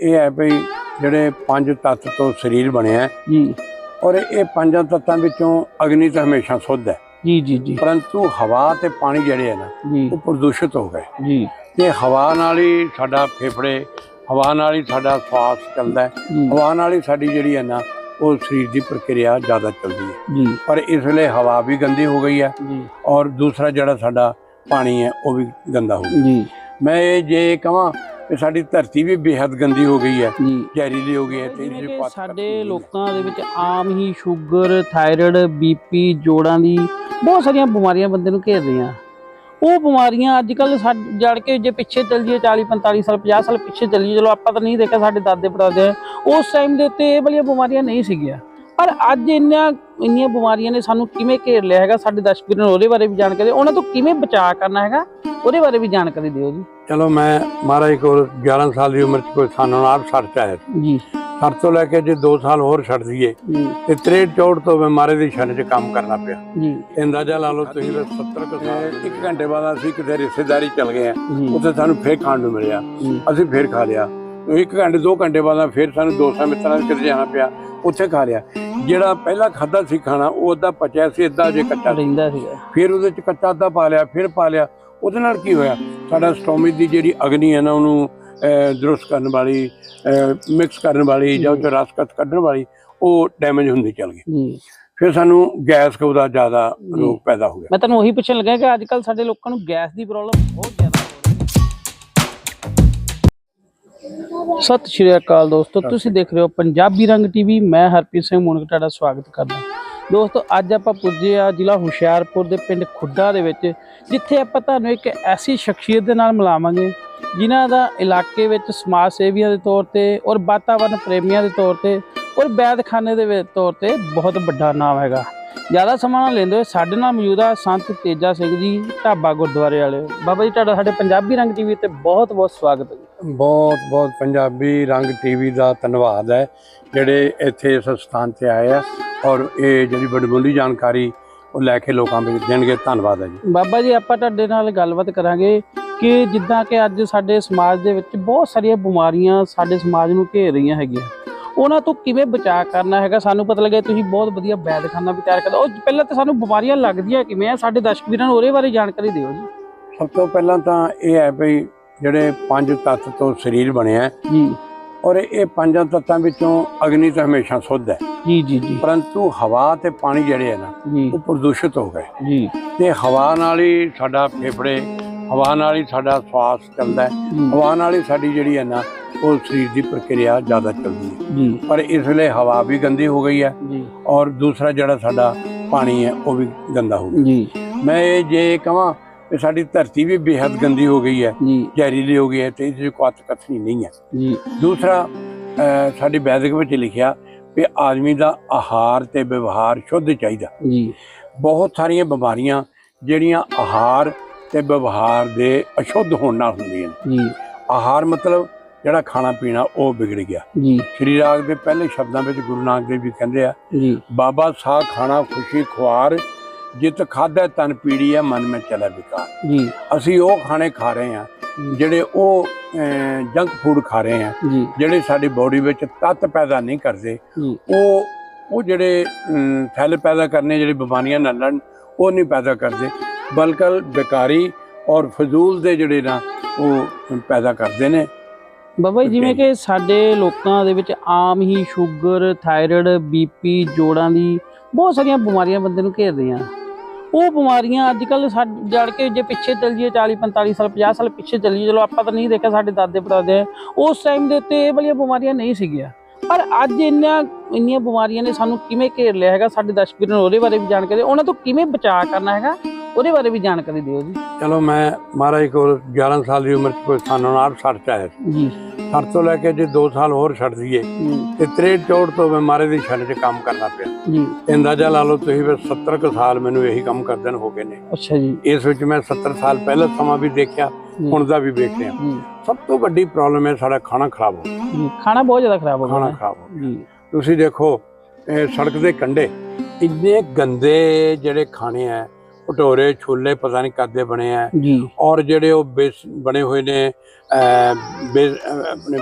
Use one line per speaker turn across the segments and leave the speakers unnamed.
ਇਹ ਹੈ ਵੀ ਜਿਹੜੇ ਪੰਜ ਤੱਤ ਤੋਂ ਸਰੀਰ ਬਣਿਆ ਹੈ
ਜੀ।
ਔਰ ਇਹ ਪੰਜਾਂ ਤੱਤਾਂ ਵਿੱਚੋਂ ਅਗਨੀ ਤਾਂ ਹਮੇਸ਼ਾ ਸ਼ੁੱਧ ਹੈ।
ਜੀ ਜੀ ਜੀ।
ਪਰੰਤੂ ਹਵਾ ਤੇ ਪਾਣੀ ਜਿਹੜੇ ਹੈ ਨਾ ਉਹ ਪ੍ਰਦੂਸ਼ਿਤ ਹੋ ਗਏ।
ਜੀ।
ਤੇ ਹਵਾ ਨਾਲ ਹੀ ਸਾਡਾ ਫੇਫੜੇ ਹਵਾ ਨਾਲ ਹੀ ਸਾਡਾ ਸਵਾਸ ਚੱਲਦਾ ਹੈ। ਹਵਾ ਨਾਲ ਹੀ ਸਾਡੀ ਜਿਹੜੀ ਹੈ ਨਾ ਉਹ ਸਰੀਰ ਦੀ ਪ੍ਰਕਿਰਿਆ ਜ਼ਿਆਦਾ ਚੱਲਦੀ ਹੈ।
ਜੀ।
ਪਰ ਇਸ ਵੇਲੇ ਹਵਾ ਵੀ ਗੰਦੀ ਹੋ ਗਈ ਹੈ
ਜੀ।
ਔਰ ਦੂਸਰਾ ਜਿਹੜਾ ਸਾਡਾ ਪਾਣੀ ਹੈ ਉਹ ਵੀ ਗੰਦਾ ਹੋ ਗਿਆ।
ਜੀ।
ਮੈਂ ਇਹ ਜੇ ਕਹਾਂ ਕਿ ਸਾਡੀ ਧਰਤੀ ਵੀ ਬੇਹੱਦ ਗੰਦੀ ਹੋ ਗਈ ਹੈ ਜ਼ਹਿਰੀਲੀ ਹੋ ਗਈ ਹੈ ਤੇ ਪਾਸ
ਸਾਡੇ ਲੋਕਾਂ ਦੇ ਵਿੱਚ ਆਮ ਹੀ ਸ਼ੂਗਰ ਥਾਇਰਾਇਡ ਬੀਪੀ ਜੋੜਾਂ ਦੀ ਬਹੁਤ ਸਾਰੀਆਂ ਬਿਮਾਰੀਆਂ ਬੰਦੇ ਨੂੰ ਘੇਰ ਰਹੀਆਂ ਉਹ ਬਿਮਾਰੀਆਂ ਅੱਜ ਕੱਲ ਜੜ ਕੇ ਜੇ ਪਿੱਛੇ ਚੱਲ ਜਾਈਏ 40 45 ਸਾਲ 50 ਸਾਲ ਪਿੱਛੇ ਚੱਲੀਏ ਚਲੋ ਆਪਾਂ ਤਾਂ ਨਹੀਂ ਦੇਖਿਆ ਸਾਡੇ ਦਾਦੇ ਪੜਦਾਦੇ ਉਸ ਟਾਈਮ ਦੇ ਉੱਤੇ ਇਹ ਵਾਲੀਆਂ ਬਿਮਾਰੀਆਂ ਨਹੀਂ ਸੀਗੀਆਂ। ਪਰ ਅੱਜ ਇੰਨੀਆਂ ਇੰਨੀਆਂ ਬਿਮਾਰੀਆਂ ਨੇ ਸਾਨੂੰ ਕਿਵੇਂ ਘੇਰ ਲਿਆ ਹੈਗਾ ਸਾਡੇ ਦਰਸ਼ਕ ਨੂੰ ਉਹਦੇ ਬਾਰੇ ਵੀ ਜਾਣਕਾਰੀ ਉਹਨਾਂ ਤੋਂ ਕਿਵੇਂ ਬਚਾਅ ਕਰਨਾ ਹੈਗਾ ਉਹਦੇ ਬਾਰੇ ਵੀ ਜਾਣਕਾਰੀ ਦਿਓ ਜੀ।
ਚਲੋ ਮੈਂ ਮਹਾਰਾਜ ਕੋਲ 11 ਸਾਲ ਦੀ ਉਮਰ 'ਚ ਕੋਈ ਸਾਨੂੰ ਨਾਲ ਛੱਡ ਚ ਆਇਆ ਸੀ।
ਜੀ।
ਛੱਡ ਤੋਂ ਲੈ ਕੇ ਜੇ 2 ਸਾਲ ਹੋਰ ਛੱਡ ਦਈਏ ਤੇ 63 ਚੌੜ ਤੋਂ ਮੈਂ ਮਹਾਰਾਜ ਦੀ ਛਣ 'ਚ ਕੰਮ ਕਰਨਾ ਪਿਆ।
ਜੀ।
ਅੰਦਾਜ਼ਾ ਲਾ ਲਓ ਤੁਸੀਂ ਵੀ 70 ਕੁ ਸਾਲ ਇੱਕ ਘੰਟੇ ਬਾਅਦ ਅਸੀਂ ਕਿਤੇ ਰਿਸ਼ਤੇਦਾਰੀ ਚਲ ਗਏ ਆ ਉੱਥੇ ਸਾਨੂੰ ਫੇਰ ਖਾਣ ਨੂੰ ਮਿਲਿਆ। ਅਸੀਂ ਫੇਰ ਖਾ ਲਿਆ। ਇੱਕ ਘੰਟੇ ਦੋ ਘੰਟੇ ਬਾਅਦ ਫੇਰ ਸਾਨੂੰ ਦੋਸਤਾਂ ਮਿੱਤਰਾਂ ਦੇ ਕਿਤੇ ਜਾਣਾ ਪਿਆ। ਉੱਥੇ ਖਾ ਲਿਆ। ਜਿਹੜਾ ਪਹਿਲਾਂ ਖਾਦਾ ਸੀ ਖਾਣਾ ਉਹ ਅੱਧਾ ਪਚਿਆ ਸੀ ਅੱਧਾ ਜੇ ਕੱਚਾ ਸੀ।
ਰਹਿੰਦਾ ਸੀਗਾ।
ਫਿਰ ਉਹਦੇ ਚ ਕੱਚਾ ਅੱਧਾ ਪਾ ਲਿਆ ਫਿਰ ਪਾ ਲਿਆ। ਉਹਦੇ ਨਾਲ ਕੀ ਹੋਇਆ? ਸਾਡਾ ਸਟੋਮਿਕ ਦੀ ਜਿਹੜੀ ਅਗਨੀ ਹੈ ਨਾ ਉਹਨੂੰ ਦਰੁਸਤ ਕਰਨ ਵਾਲੀ ਮਿਕਸ ਕਰਨ ਵਾਲੀ ਜਾਂ ਉਹ ਚ ਰਸ ਕੱਟ ਕੱਢਣ ਵਾਲੀ ਉਹ ਡੈਮੇਜ ਹੁੰਦੀ ਚੱਲ ਗਈ। ਫਿਰ ਸਾਨੂੰ ਗੈਸ ਕਉ ਦਾ ਜ਼ਿਆਦਾ। ਰੋਗ ਪੈਦਾ ਹੋ ਗਿਆ।
ਮੈਂ ਤੁਹਾਨੂੰ ਉਹੀ ਪੁੱਛਣ ਲੱਗਾ ਕਿ ਅੱਜ ਕੱਲ ਸਾਡੇ ਲੋਕਾਂ ਨੂੰ ਗੈਸ ਦੀ ਪ੍ਰੋਬਲਮ ਬਹੁਤ ਜ਼ਿਆਦਾ ਹੋ ਰਹੀ ਹੈ। ਸਤਿ ਸ਼੍ਰੀ ਅਕਾਲ ਦੋਸਤੋ ਤੁਸੀਂ ਦੇਖ ਰਹੇ ਹੋ ਪੰਜਾਬੀ ਰੰਗ ਟੀਵੀ। ਮੈਂ ਹਰਪ੍ਰੀਤ ਸਿੰਘ ਮੁਨਕ ਤੁਹਾਡਾ ਸਵਾਗਤ ਕਰਦਾ ਦੋਸਤੋ, ਅੱਜ ਆਪਾਂ ਪੁੱਜੇ ਆ ਜ਼ਿਲ੍ਹਾ ਹੁਸ਼ਿਆਰਪੁਰ ਦੇ ਪਿੰਡ ਖੁੱਡਾ ਦੇ ਵਿੱਚ, ਜਿੱਥੇ ਆਪਾਂ ਤੁਹਾਨੂੰ ਇੱਕ ਐਸੀ ਸ਼ਖਸੀਅਤ ਦੇ ਨਾਲ ਮਿਲਾਵਾਂਗੇ, ਜਿਨ੍ਹਾਂ ਦਾ ਇਲਾਕੇ ਵਿੱਚ ਸਮਾਜ ਸੇਵੀਆਂ ਦੇ ਤੌਰ ਤੇ ਔਰ ਵਾਤਾਵਰਣ ਪ੍ਰੇਮੀਆਂ ਦੇ ਤੌਰ ਤੇ ਔਰ ਵੈਦਖਾਨੇ ਦੇ ਤੌਰ ਤੇ ਬਹੁਤ ਵੱਡਾ ਨਾਮ ਹੈਗਾ। ਜ਼ਿਆਦਾ ਸਮਾਂ ਨਾ ਲੈਂਦੇ ਹੋਏ ਸਾਡੇ ਨਾਲ ਮੌਜੂਦ ਆ ਸੰਤ ਤੇਜਾ ਸਿੰਘ ਜੀ, ਢਾਬਾ ਗੁਰਦੁਆਰੇ ਵਾਲੇ। ਬਾਬਾ ਜੀ, ਤੁਹਾਡਾ ਸਾਡੇ ਪੰਜਾਬੀ ਰੰਗ ਟੀਵੀ ਤੇ ਬਹੁਤ ਬਹੁਤ ਸਵਾਗਤ ਹੈ
ਬਹੁਤ ਬਹੁਤ ਪੰਜਾਬੀ ਰੰਗ ਟੀਵੀ ਦਾ ਧੰਨਵਾਦ ਹੈ। ਜਿਹੜੇ ਇੱਥੇ ਇਸ ਸਥਾਨ ਤੇ ਆਏ ਆ ਔਰ ਇਹ ਜਿਹੜੀ ਬੜਬੁੱਲੀ ਜਾਣਕਾਰੀ ਉਹ ਲੈ ਕੇ ਲੋਕਾਂ ਵਿੱਚ ਦੇਣਗੇ। ਧੰਨਵਾਦ ਹੈ ਜੀ।
ਬਾਬਾ ਜੀ ਆਪਾਂ ਤੁਹਾਡੇ ਨਾਲ ਗੱਲਬਾਤ ਕਰਾਂਗੇ ਕਿ ਜਿੱਦਾਂ ਕਿ ਅੱਜ ਸਾਡੇ ਸਮਾਜ ਦੇ ਵਿੱਚ ਬਹੁਤ ਸਾਰੀਆਂ ਬਿਮਾਰੀਆਂ ਸਾਡੇ ਸਮਾਜ ਨੂੰ ਘੇਰ ਰਹੀਆਂ ਹੈਗੀਆਂ। ਉਹਨਾਂ ਤੋਂ ਕਿਵੇਂ ਬਚਾਅ ਕਰਨਾ ਹੈਗਾ? ਸਾਨੂੰ ਪਤਾ ਲੱਗਿਆ ਤੁਸੀਂ ਬਹੁਤ ਵਧੀਆ ਵੈਦਖਾਨਾ ਵੀ ਤਿਆਰ ਕਰਦਾ। ਉਹ ਪਹਿਲਾਂ ਤਾਂ ਸਾਨੂੰ ਬਿਮਾਰੀਆਂ ਲੱਗਦੀਆਂ ਕਿਵੇਂ ਆ? ਸਾਡੇ ਦਰਸ਼ਕ ਵੀਰਾਂ ਨੂੰ ਉਹਦੇ ਬਾਰੇ ਜਾਣਕਾਰੀ ਦਿਓ ਜੀ।
ਸਭ ਤੋਂ ਪਹਿਲਾਂ ਤਾਂ ਇਹ ਹੈ ਵੀ ਜਿਹੜੇ ਪੰਜ ਤੱਤ ਤੋਂ ਸਰੀਰ ਬਣਿਆ ਹੈ
ਜੀ।
ਔਰ ਇਹ ਪੰਜਾਂ ਤੱਤਾਂ ਵਿੱਚੋਂ ਅਗਨੀ ਤਾਂ ਹਮੇਸ਼ਾ ਸ਼ੁੱਧ ਹੈ।
ਜੀ ਜੀ ਜੀ।
ਪਰੰਤੂ ਹਵਾ ਤੇ ਪਾਣੀ ਜਿਹੜੇ ਹੈ ਨਾ ਉਹ ਪ੍ਰਦੂਸ਼ਿਤ ਹੋ ਗਏ।
ਜੀ।
ਤੇ ਹਵਾ ਨਾਲ ਹੀ ਸਾਡਾ ਫੇਫੜੇ ਹਵਾ ਨਾਲ ਹੀ ਸਾਡਾ ਸਵਾਸ ਚੱਲਦਾ ਹੈ। ਹਵਾ ਨਾਲ ਹੀ ਸਾਡੀ ਜਿਹੜੀ ਹੈ ਨਾ ਉਹ ਸਰੀਰ ਦੀ ਪ੍ਰਕਿਰਿਆ ਜ਼ਿਆਦਾ ਚੱਲਦੀ ਹੈ। ਪਰ ਇਸ ਵੇਲੇ ਹਵਾ ਵੀ ਗੰਦੀ ਹੋ ਗਈ ਹੈ ਔਰ ਦੂਸਰਾ ਜਿਹੜਾ ਸਾਡਾ ਪਾਣੀ ਹੈ ਉਹ ਵੀ ਗੰਦਾ ਹੋ ਗਿਆ।
ਜੀ।
ਮੈਂ ਇਹ ਜੇ ਕਹਾਂ ਕਿ ਸਾਡੀ ਧਰਤੀ ਵੀ ਬੇਹੱਦ ਗੰਦੀ ਹੋ ਗਈ ਹੈ ਜ਼ਹਿਰੀਲੀ ਹੋ ਗਈ ਹੈ ਤੇ ਇਸ ਵਿੱਚ ਕੋਈ ਕਥਨੀ ਨਹੀਂ ਹੈ।
ਜੀ।
ਦੂਸਰਾ ਸਾਡੀ ਵੈਦਿਕ ਵਿੱਚ ਲਿਖਿਆ ਕਿ ਆਦਮੀ ਦਾ ਆਹਾਰ ਤੇ ਵਿਵਹਾਰ ਸ਼ੁੱਧ ਚਾਹੀਦਾ।
ਜੀ।
ਬਹੁਤ ਸਾਰੀਆਂ ਬਿਮਾਰੀਆਂ ਜਿਹੜੀਆਂ ਆਹਾਰ ਤੇ ਵਿਵਹਾਰ ਦੇ ਅਸ਼ੁੱਧ ਹੋਣ ਨਾਲ ਹੁੰਦੀਆਂ
ਜੀ।
ਆਹਾਰ ਮਤਲਬ ਜਿਹੜਾ ਖਾਣਾ ਪੀਣਾ ਉਹ ਵਿਗੜ ਗਿਆ।
ਜੀ।
ਸ਼੍ਰੀ ਰਾਗ ਦੇ ਪਹਿਲੇ ਸ਼ਬਦਾਂ ਵਿੱਚ ਗੁਰੂ ਨਾਨਕ ਦੇਵ ਜੀ ਕਹਿੰਦੇ ਆ
ਜੀ।
ਬਾਬਾ ਸਾਹ ਖਾਣਾ ਖੁਸ਼ੀ ਖੁਆਰ ਜਿਤ ਖਾਦਾ ਤਨ ਪੀੜੀ ਹੈ ਮਨ ਵਿੱਚ ਚਲਾ ਵਿਕਾਰ।
ਜੀ।
ਅਸੀਂ ਉਹ ਖਾਣੇ ਖਾ ਰਹੇ ਹਾਂ ਜਿਹੜੇ ਉਹ ਜੰਕ ਫੂਡ ਖਾ ਰਹੇ ਹਾਂ ਜਿਹੜੇ ਸਾਡੀ ਬਾਡੀ ਵਿੱਚ ਤੱਤ ਪੈਦਾ ਨਹੀਂ ਕਰਦੇ ਉਹ ਉਹ ਜਿਹੜੇ ਸੈੱਲ ਪੈਦਾ ਕਰਨੇ ਜਿਹੜੇ ਬਿਮਾਰੀਆਂ ਨਾਲ ਲੜਨ ਉਹ ਨਹੀਂ ਪੈਦਾ ਕਰਦੇ। ਬਲਕਿ ਬੇਕਾਰੀ ਔਰ ਫਜ਼ੂਲ ਦੇ ਜਿਹੜੇ ਨਾ ਉਹ ਪੈਦਾ ਕਰਦੇ ਨੇ।
ਬਾਬਾ ਜੀ ਜਿਵੇਂ ਕਿ ਸਾਡੇ ਲੋਕਾਂ ਦੇ ਵਿੱਚ ਆਮ ਹੀ ਸ਼ੂਗਰ ਥਾਇਰਾਇਡ ਬੀਪੀ ਜੋੜਾਂ ਦੀ ਬਹੁਤ ਸਾਰੀਆਂ ਬਿਮਾਰੀਆਂ ਬੰਦੇ ਨੂੰ ਘੇਰਦੀਆਂ। ਉਹ ਬਿਮਾਰੀਆਂ ਅੱਜ ਕੱਲ ਜੜ ਕੇ ਜੇ ਪਿੱਛੇ ਚੱਲ ਜਾਈਏ 40 45 ਸਾਲ 50 ਸਾਲ ਪਿੱਛੇ ਚੱਲੀਏ ਚਲੋ ਆਪਾਂ ਤਾਂ ਨਹੀਂ ਦੇਖਿਆ ਸਾਡੇ ਦਾਦੇ ਪੜਦਾਦੇ ਉਸ ਟਾਈਮ ਦੇ ਉੱਤੇ ਇਹ ਵਾਲੀਆਂ ਬਿਮਾਰੀਆਂ ਨਹੀਂ ਸੀਗੀਆਂ। ਪਰ ਅੱਜ ਇੰਨੀਆਂ ਇੰਨੀਆਂ ਬਿਮਾਰੀਆਂ ਨੇ ਸਾਨੂੰ ਕਿਵੇਂ ਘੇਰ ਲਿਆ ਹੈਗਾ, ਸਾਡੇ ਦਰਸ਼ਕ ਵੀਰਾਂ ਨੂੰ ਉਹਦੇ ਬਾਰੇ ਵੀ ਜਾਣਕਾਰੀ, ਉਹਨਾਂ ਤੋਂ ਕਿਵੇਂ ਬਚਾਅ ਕਰਨਾ ਹੈਗਾ ਉਹਦੇ ਬਾਰੇ ਵੀ ਜਾਣਕਾਰੀ ਦਿਓ ਜੀ।
ਚਲੋ ਮੈਂ ਮਹਾਰਾਜ ਕੋਲ 11 ਸਾਲ ਦੀ ਉਮਰ 'ਚ ਕੋਈ ਸਾਨੂੰ ਨਾਲ ਛੱਡ ਚ ਆਇਆ ਸੀ।
ਜੀ।
ਛੱਡ ਤੋਂ ਲੈ ਕੇ ਜੇ 2 ਸਾਲ ਹੋਰ ਛੱਡ ਦਈਏ ਤੇ 63 ਚੌੜ ਤੋਂ ਮੈਂ ਮਹਾਰਾਜ ਦੀ ਛਣ 'ਚ ਕੰਮ ਕਰਨਾ ਪਿਆ।
ਜੀ।
ਤੇ ਅੰਦਾਜ਼ਾ ਲਾ ਲਓ ਤੁਸੀਂ ਵੀ 70 ਕੁ ਸਾਲ ਮੈਨੂੰ ਇਹੀ ਕੰਮ ਕਰਦਿਆਂ ਨੂੰ ਹੋ ਗਏ ਨੇ।
ਅੱਛਾ ਜੀ।
ਇਸ ਵਿੱਚ ਮੈਂ 70 ਸਾਲ ਪਹਿਲਾਂ ਸਮਾਂ ਵੀ ਦੇਖਿਆ ਹੁਣ ਦਾ ਵੀ ਵੇਖ ਰਿਹਾ ਸਭ ਤੋਂ ਵੱਡੀ ਪ੍ਰੋਬਲਮ ਹੈ ਸਾਡਾ ਖਾਣਾ ਖਰਾਬ ਹੋ ਗਿਆ।
ਖਾਣਾ ਬਹੁਤ ਜ਼ਿਆਦਾ ਖਰਾਬ ਹੋ ਗਿਆ
ਖਾਣਾ। ਖਰਾਬ ਹੋ ਗਿਆ। ਤੁਸੀਂ ਦੇਖੋ ਇਹ ਸੜਕ ਦੇ ਕੰਢੇ ਇੰਨੇ ਗੰਦੇ ਜਿਹੜੇ ਖਾਣੇ ਆ ਭਟੋਰੇ ਛੋਲੇ ਪਤਾ ਨਹੀਂ ਕਦੇ ਬਣੇ ਆ।
ਜੀ।
ਔਰ ਜਿਹੜੇ ਉਹ ਬੇਸ ਬਣੇ ਹੋਏ ਨੇ ਆਪਣੇ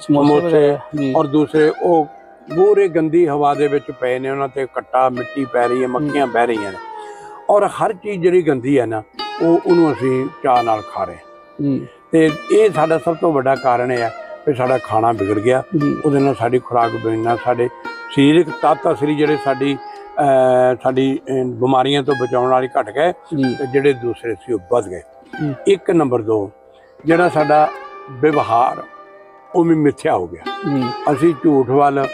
ਸਮੋਸੇ
ਔਰ ਦੂਸਰੇ ਉਹ ਪੂਰੇ ਗੰਦੀ ਹਵਾ ਦੇ ਵਿੱਚ ਪਏ ਨੇ ਉਹਨਾਂ ਤੇ ਕੱਟਾ ਮਿੱਟੀ ਪੈ ਰਹੀ ਹੈ ਮੱਖੀਆਂ ਬਹਿ ਰਹੀਆਂ ਨੇ। ਔਰ ਹਰ ਚੀਜ਼ ਜਿਹੜੀ ਗੰਦੀ ਹੈ ਨਾ ਉਹ ਉਹਨੂੰ ਅਸੀਂ ਚਾਹ ਨਾਲ ਖਾ ਰਹੇ।
ਜੀ।
ਤੇ ਇਹ ਸਾਡਾ ਸਭ ਤੋਂ ਵੱਡਾ ਕਾਰਨ ਹੈ ਕਿ ਸਾਡਾ ਖਾਣਾ ਵਿਗੜ ਗਿਆ। ਉਹਦੇ ਨਾਲ ਸਾਡੀ ਖੁਰਾਕ ਬਿਗੜਨਾ ਸਾਡੇ ਸਰੀਰਕ ਤੱਤ ਅਸਲੀ ਜਿਹੜੇ ਸਾਡੀ ਸਾਡੀ ਬਿਮਾਰੀਆਂ ਤੋਂ ਬਚਾਉਣ ਵਾਲੀ ਘਟ ਗਏ ਤੇ ਜਿਹੜੇ ਦੂਸਰੇ ਸੀ ਉਹ ਵੱਧ ਗਏ। ਇੱਕ ਨੰਬਰ 2 ਜਿਹੜਾ ਸਾਡਾ ਵਿਵਹਾਰ ਉਹ ਵੀ ਮਿੱਥਿਆ ਹੋ ਗਿਆ। ਅਸੀਂ ਝੂਠ ਵੱਲ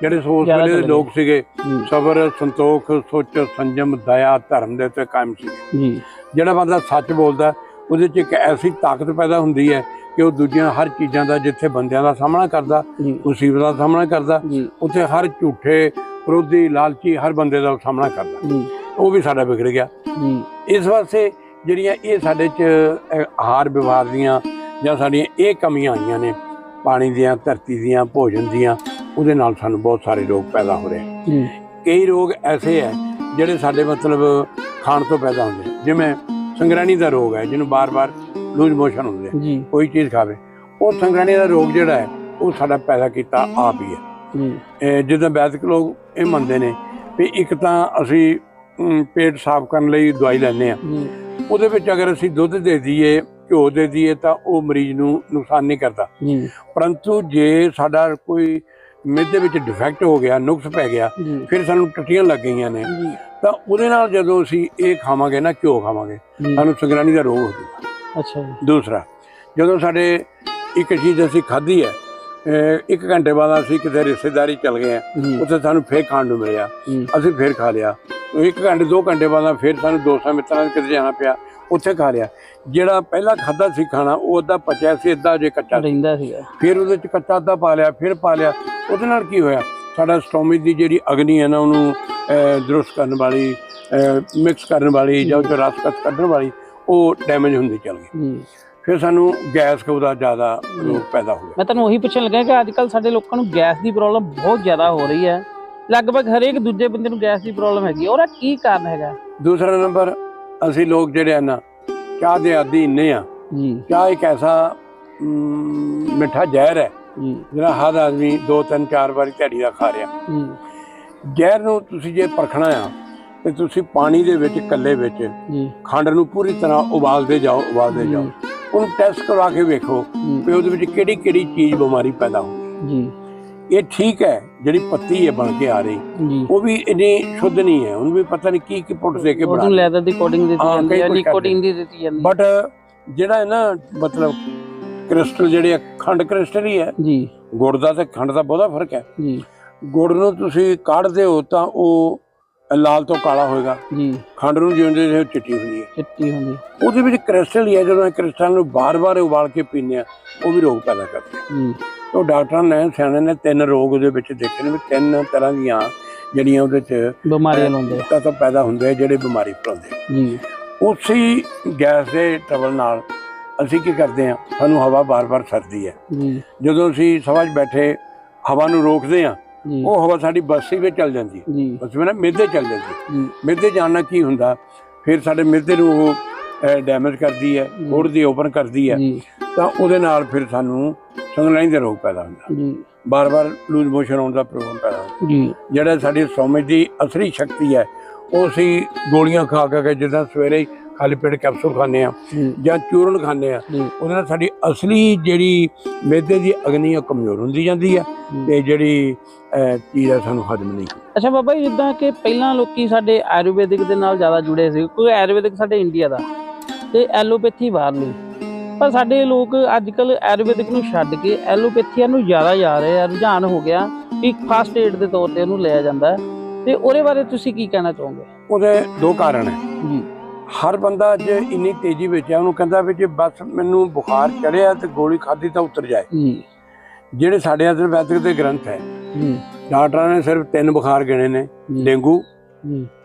ਜਿਹੜੇ ਸੋ ਉਸ
ਜ਼ਿਆਦਾ
ਵੇਲੇ ਦੇ ਲੋਕ ਸੀਗੇ ਸਬਰ ਸੰਤੋਖ ਸੋਚ ਸੰਜਮ ਦਇਆ ਧਰਮ ਦੇ ਉੱਤੇ ਕਾਇਮ ਸੀ
ਜੀ।
ਜਿਹੜਾ ਬੰਦਾ ਸੱਚ ਬੋਲਦਾ ਉਹਦੇ 'ਚ ਇੱਕ ਐਸੀ ਤਾਕਤ ਪੈਦਾ ਹੁੰਦੀ ਹੈ ਕਿ ਉਹ ਦੂਜੀਆਂ ਹਰ ਚੀਜ਼ਾਂ ਦਾ ਜਿੱਥੇ ਬੰਦਿਆਂ ਦਾ ਸਾਹਮਣਾ ਕਰਦਾ ਮੁਸੀਬਤਾਂ ਦਾ ਸਾਹਮਣਾ ਕਰਦਾ ਉੱਥੇ ਹਰ ਝੂਠੇ ਵਿਰੋਧੀ ਲਾਲਚੀ ਹਰ ਬੰਦੇ ਦਾ ਸਾਹਮਣਾ ਕਰਦਾ। ਉਹ ਵੀ ਸਾਡਾ ਵਿਗੜ ਗਿਆ। ਇਸ ਵਾਸਤੇ ਜਿਹੜੀਆਂ ਇਹ ਸਾਡੇ 'ਚ ਆਹਾਰ ਵਿਵਹਾਰ ਦੀਆਂ ਜਾਂ ਸਾਡੀਆਂ ਇਹ ਕਮੀਆਂ ਆਈਆਂ ਨੇ ਪਾਣੀ ਦੀਆਂ ਧਰਤੀ ਦੀਆਂ ਭੋਜਨ ਦੀਆਂ ਉਹਦੇ ਨਾਲ ਸਾਨੂੰ ਬਹੁਤ ਸਾਰੇ ਰੋਗ ਪੈਦਾ ਹੋ ਰਹੇ। ਕਈ ਰੋਗ ਐਸੇ ਹੈ ਜਿਹੜੇ ਸਾਡੇ ਮਤਲਬ ਖਾਣ ਤੋਂ ਪੈਦਾ ਹੁੰਦੇ। ਜਿਵੇਂ ਸੰਗਰਾਣੀ ਦਾ ਰੋਗ ਹੈ ਜਿਹਨੂੰ ਬਾਰ-ਬਾਰ ਲੂਜ਼ ਮੋਸ਼ਨ ਹੁੰਦੇ ਆ।
ਜੀ।
ਕੋਈ ਚੀਜ਼ ਖਾਵੇ। ਉਹ ਸੰਗਰਾਣੀ ਦਾ ਰੋਗ ਜਿਹੜਾ ਹੈ ਉਹ ਸਾਡਾ ਪੈਦਾ ਕੀਤਾ ਆਪ ਹੀ ਹੈ।
ਜੀ।
ਇਹ ਜਿੱਦਾਂ ਵੈਦਿਕ ਲੋਕ ਇਹ ਮੰਨਦੇ ਨੇ ਵੀ ਇੱਕ ਤਾਂ ਅਸੀਂ ਅਮ, ਪੇਟ ਸਾਫ਼ ਕਰਨ ਲਈ ਦਵਾਈ ਲੈਂਦੇ ਆ
ਜੀ।
ਉਹਦੇ ਵਿੱਚ ਅਗਰ ਅਸੀਂ ਦੁੱਧ ਦੇ ਦਈਏ ਘਿਓ ਦੇ ਦਈਏ ਤਾਂ ਉਹ ਮਰੀਜ਼ ਨੂੰ ਨੁਕਸਾਨ ਨਹੀਂ ਕਰਦਾ।
ਜੀ।
ਪਰੰਤੂ ਜੇ ਸਾਡਾ ਕੋਈ ਮਿਹਦੇ ਵਿੱਚ ਡਿਫੈਕਟ ਹੋ ਗਿਆ ਨੁਕਸ ਪੈ ਗਿਆ
ਜੀ।
ਫਿਰ ਸਾਨੂੰ ਟੱਟੀਆਂ ਲੱਗ ਗਈਆਂ ਨੇ।
ਜੀ।
ਤਾਂ ਉਹਦੇ ਨਾਲ ਜਦੋਂ ਅਸੀਂ ਇਹ ਖਾਵਾਂਗੇ ਨਾ ਘਿਓ ਖਾਵਾਂਗੇ
ਜੀ।
ਸਾਨੂੰ ਸੰਗਰਾਨੀ ਦਾ ਰੋਗ ਹੋ ਜਾਊਗਾ।
ਅੱਛਾ ਜੀ।
ਦੂਸਰਾ ਜਦੋਂ ਸਾਡੇ ਇੱਕ ਚੀਜ਼ ਅਸੀਂ ਖਾਧੀ ਹੈ ਇੱਕ ਘੰਟੇ ਬਾਅਦ ਅਸੀਂ ਕਿਤੇ ਰਿਸ਼ਤੇਦਾਰੀ ਚਲ ਗਏ ਆ ਉੱਥੇ ਸਾਨੂੰ ਫੇਰ ਖਾਣ ਨੂੰ ਮਿਲਿਆ ਅਸੀਂ ਫੇਰ ਖਾ ਲਿਆ। ਇੱਕ ਘੰਟੇ ਦੋ ਘੰਟੇ ਬਾਅਦ ਫੇਰ ਸਾਨੂੰ ਦੋਸਤਾਂ ਮਿੱਤਰਾਂ ਦੇ ਕਿਤੇ ਜਾਣਾ ਪਿਆ ਉੱਥੇ ਖਾ ਲਿਆ। ਜਿਹੜਾ ਪਹਿਲਾਂ ਖਾਦਾ ਸੀ ਖਾਣਾ ਉਹ ਅੱਧਾ ਪਚਿਆ ਸੀ ਅੱਧਾ ਜੇ ਕੱਚਾ।
ਰਹਿੰਦਾ ਸੀਗਾ।
ਫਿਰ ਉਹਦੇ ਚ ਕੱਚਾ ਅੱਧਾ ਪਾ ਲਿਆ ਫਿਰ ਪਾ ਲਿਆ। ਉਹਦੇ ਨਾਲ ਕੀ ਹੋਇਆ? ਸਾਡਾ ਸਟੋਮਿਕ ਦੀ ਜਿਹੜੀ ਅਗਨੀ ਹੈ ਨਾ ਉਹਨੂੰ ਦਰੁਸਤ ਕਰਨ ਵਾਲੀ ਮਿਕਸ ਕਰਨ ਵਾਲੀ ਜਾਂ ਉਹ ਰਸ ਕੱਢ- ਕੱਢਣ ਵਾਲੀ ਉਹ ਡੈਮੇਜ ਹੁੰਦੀ ਚੱਲ ਗਈ।
ਜੀ
ਫਿਰ ਸਾਨੂੰ ਗੈਸ ਦਾ ਜ਼ਿਆਦਾ ਰੋਗ ਪੈਦਾ ਹੋ ਗਿਆ।
ਮੈਂ ਤੁਹਾਨੂੰ ਉਹੀ ਪੁੱਛਣ ਲੱਗਾ ਕਿ ਅੱਜ ਕੱਲ ਸਾਡੇ ਲੋਕਾਂ ਨੂੰ ਗੈਸ ਦੀ ਪ੍ਰੋਬਲਮ ਬਹੁਤ ਜ਼ਿਆਦਾ ਹੋ ਰਹੀ ਹੈ। ਲਗਭਗ ਹਰੇਕ ਦੂਜੇ ਬੰਦੇ ਨੂੰ ਗੈਸ ਦੀ ਪ੍ਰੋਬਲਮ ਹੈਗੀ। ਉਹਦਾ ਕੀ ਕਾਰਨ ਹੈਗਾ?
ਦੂਸਰਾ ਨੰਬਰ ਅਸੀਂ ਲੋਕ ਜਿਹੜੇ ਆ ਨਾ ਚਾਹ ਦੇ ਆਦੀ ਇੰਨੇ ਆ।
ਜੀ।
ਚਾਹ ਇੱਕ ਐਸਾ ਮਿੱਠਾ ਜ਼ਹਿਰ ਹੈ ਜਿਹੜਾ ਹਰ ਆਦਮੀ ਦੋ ਤਿੰਨ ਚਾਰ ਵਾਰੀ ਝੜੀ ਦਾ ਖਾ ਰਿਹਾ। ਜ਼ਹਿਰ ਨੂੰ ਤੁਸੀਂ ਜੇ ਪਰਖਣਾ ਆ ਤੇ ਤੁਸੀਂ ਪਾਣੀ ਦੇ ਵਿੱਚ ਕੱਲੇ ਵਿੱਚ
ਜੀ।
ਖੰਡ ਨੂੰ ਪੂਰੀ ਤਰ੍ਹਾਂ ਉਬਾਲਦੇ ਜਾਓ ਉਬਾਲਦੇ ਜਾਓ। ਉਹਨੂੰ ਟੈਸਟ ਕਰਵਾ ਕੇ ਵੇਖੋ ਕਿ ਉਹਦੇ ਵਿੱਚ ਕਿਹੜੀ ਕਿਹੜੀ ਚੀਜ਼ ਬਿਮਾਰੀ ਪੈਦਾ
ਜੀ।
ਇਹ ਠੀਕ ਹੈ ਜਿਹੜੀ ਪੱਤੀ ਹੈ ਬਣ ਕੇ ਆ ਰਹੀ। ਉਹ ਵੀ ਇੰਨੀ ਸ਼ੁੱਧ ਨਹੀਂ ਹੈ ਉਹਨੂੰ ਵੀ ਪਤਾ ਨਹੀਂ ਕੀ ਕੀ ਪੁੱਟ ਦੇ ਕੇ
ਉਹਨੂੰ
ਬਣਾ
ਲੈਦਰ ਦੀ ਕੋਡਿੰਗ ਦਿੱਤੀ ਜਾਂਦੀ ਹੈ ਨਿਕੋਟਿਨ ਦੀ ਦਿੱਤੀ ਜਾਂਦੀ ਹੈ।
ਬਟ ਜਿਹੜਾ ਹੈ ਨਾ ਮਤਲਬ ਕ੍ਰਿਸਟਲ ਜਿਹੜੇ ਖੰਡ ਕ੍ਰਿਸਟਲ ਹੀ ਹੈ।
ਜੀ।
ਗੁੜ ਦਾ ਤੇ ਖੰਡ ਦਾ ਬਹੁਤਾ ਫ਼ਰਕ ਹੈ।
ਜੀ।
ਗੁੜ ਨੂੰ ਤੁਸੀਂ ਕਾੜਦੇ ਹੋ ਤਾਂ ਉਹ ਲਾਲ ਤੋਂ ਕਾਲਾ ਹੋਏਗਾ।
ਜੀ।
ਖੰਡ ਨੂੰ ਜਿਉਂਦੇ ਜਿਹੇ ਚਿੱਟੀ ਹੁੰਦੀ ਹੈ।
ਚਿੱਟੀ ਹੁੰਦੀ
ਉਹਦੇ ਵਿੱਚ ਕ੍ਰਿਸਟਲ ਹੀ ਹੈ ਜਦੋਂ ਇਹ ਕ੍ਰਿਸਟਲ ਨੂੰ ਬਾਰ-ਬਾਰ ਉਬਾਲ ਕੇ ਪੀਂਦੇ ਆ ਉਹ ਵੀ ਰੋਗ ਪੈਦਾ ਕਰਦੇ
ਜੀ।
ਤੋਂ ਡਾਕਟਰਾਂ ਨੇ ਸਿਆਣੇ ਨੇ ਤਿੰਨ ਰੋਗ ਉਹਦੇ ਵਿੱਚ ਦੇਖੇ ਨੇ ਵੀ ਤਿੰਨ ਤਰ੍ਹਾਂ ਦੀਆਂ ਜਿਹੜੀਆਂ ਉਹਦੇ ਚ
ਬਿਮਾਰੀਆਂ ਲਾਉਂਦੇ ਆ।
ਤੱਤ ਪੈਦਾ ਹੁੰਦੇ ਆ ਜਿਹੜੇ ਬਿਮਾਰੀ ਆ।
ਜੀ।
ਉਸੇ ਗੈਸ ਦੇ ਟਰਬਲ ਨਾਲ ਅਸੀਂ ਕੀ ਕਰਦੇ ਆ ਸਾਨੂੰ ਹਵਾ ਬਾਰ-ਬਾਰ ਸਰਦੀ ਹੈ।
ਜੀ।
ਜਦੋਂ ਅਸੀਂ 'ਚ ਬੈਠੇ ਹਵਾ ਨੂੰ ਰੋਕਦੇ ਆ ਉਹ ਹਵਾ ਸਾਡੀ ਬਸੀ ਵਿੱਚ ਚੱਲ ਜਾਂਦੀ। ਬਸ ਨਾ ਮਿੱਦੇ ਚੱਲ ਜਾਂਦੀ।
ਜੀ।
ਮਿੱਦੇ ਜਾਣ ਨਾਲ ਕੀ ਹੁੰਦਾ? ਫਿਰ ਸਾਡੇ ਮਿੱਦੇ ਨੂੰ ਉਹ ਡੈਮੇਜ ਕਰਦੀ ਹੈ ਦੀ ਓਪਨ ਕਰਦੀ ਹੈ। ਤਾਂ ਉਹਦੇ ਨਾਲ ਫਿਰ ਸਾਨੂੰ ਸੰਗਲਾਈ ਦੇ ਰੋਗ ਪੈਦਾ ਹੁੰਦਾ।
ਜੀ।
ਬਾਰ-ਬਾਰ ਲੂਜ਼ ਮੋਸ਼ਨ ਹੋਣ ਦਾ ਪ੍ਰੋਬਲਮ ਪੈਦਾ ਹੁੰਦਾ।
ਜੀ।
ਜਿਹੜਾ ਸਾਡੀ ਸੌਮਿਕ ਦੀ ਅਸਲੀ ਸ਼ਕਤੀ ਹੈ ਉਹ ਅਸੀਂ ਗੋਲੀਆਂ ਖਾ ਕੇ ਜਿੱਦਾਂ ਸਵੇਰੇ ਖਾਲੀ ਪੇਟ ਕੈਪਸੂਲ ਖਾਂਦੇ ਆ
ਜੀ।
ਚੂਰਨ ਖਾਂਦੇ ਆ ਉਹਦੇ ਨਾਲ ਸਾਡੀ ਅਸਲੀ ਜਿਹੜੀ ਮਿਹਦੇ ਦੀ ਅਗਨੀ ਉਹ ਕਮਜ਼ੋਰ ਹੁੰਦੀ ਜਾਂਦੀ ਹੈ ਤੇ ਜਿਹੜੀ ਚੀਜ਼ ਹੈ ਸਾਨੂੰ ਹਜਮ ਨਹੀਂ ਹੁੰਦੀ।
ਅੱਛਾ ਬਾਬਾ ਜੀ ਜਿੱਦਾਂ ਕਿ ਪਹਿਲਾਂ ਲੋਕੀ ਸਾਡੇ ਆਯੁਰਵੈਦਿਕ ਦੇ ਨਾਲ ਜ਼ਿਆਦਾ ਜੁੜੇ ਸੀ ਕਿਉਂਕਿ ਆਯੁਰਵੈਦਿਕ ਸਾਡੇ ਇੰਡੀਆ ਦਾ ਤੇ ਐਲੋਪੈਥੀ ਬਾਹਰਲੀ ਪਰ ਸਾਡੇ ਲੋਕ ਅੱਜ ਕੱਲ ਆਯੁਰਵੈਦਿਕ ਨੂੰ ਛੱਡ ਕੇ ਐਲੋਪੈਥੀਆਂ ਨੂੰ ਜ਼ਿਆਦਾ ਜਾ ਰਹੇ ਆ ਰੁਝਾਨ ਹੋ ਗਿਆ ਵੀ ਫਾਸਟ ਏਡ ਦੇ ਤੌਰ ਤੇ ਉਹਨੂੰ ਲਿਆ ਜਾਂਦਾ। ਹੈ। ਤੇ ਉਹਦੇ ਬਾਰੇ ਤੁਸੀਂ ਕੀ ਕਹਿਣਾ ਚਾਹੋਗੇ?
ਉਹਦੇ ਦੋ ਕਾਰਨ ਹੈ।
ਜੀ।
ਹਰ ਬੰਦਾ ਅੱਜ ਇੰਨੀ ਤੇਜ਼ੀ ਵਿੱਚ ਹੈ ਉਹਨੂੰ ਕਹਿੰਦਾ ਵੀ ਜੇ ਬਸ ਮੈਨੂੰ ਬੁਖਾਰ ਚੜਿਆ ਤੇ ਗੋਲੀ ਖਾਧੀ ਤਾਂ ਉਤਰ ਜਾਏ।
ਜੀ।
ਜਿਹੜੇ ਸਾਡੇ ਆਯੁਰਵੈਦਿਕ ਦੇ ਗ੍ਰੰਥ ਹੈ ਡਾਕਟਰਾਂ ਨੇ ਸਿਰਫ ਤਿੰਨ ਬੁਖਾਰ ਗਿਣੇ ਨੇ ਡੇਂਗੂ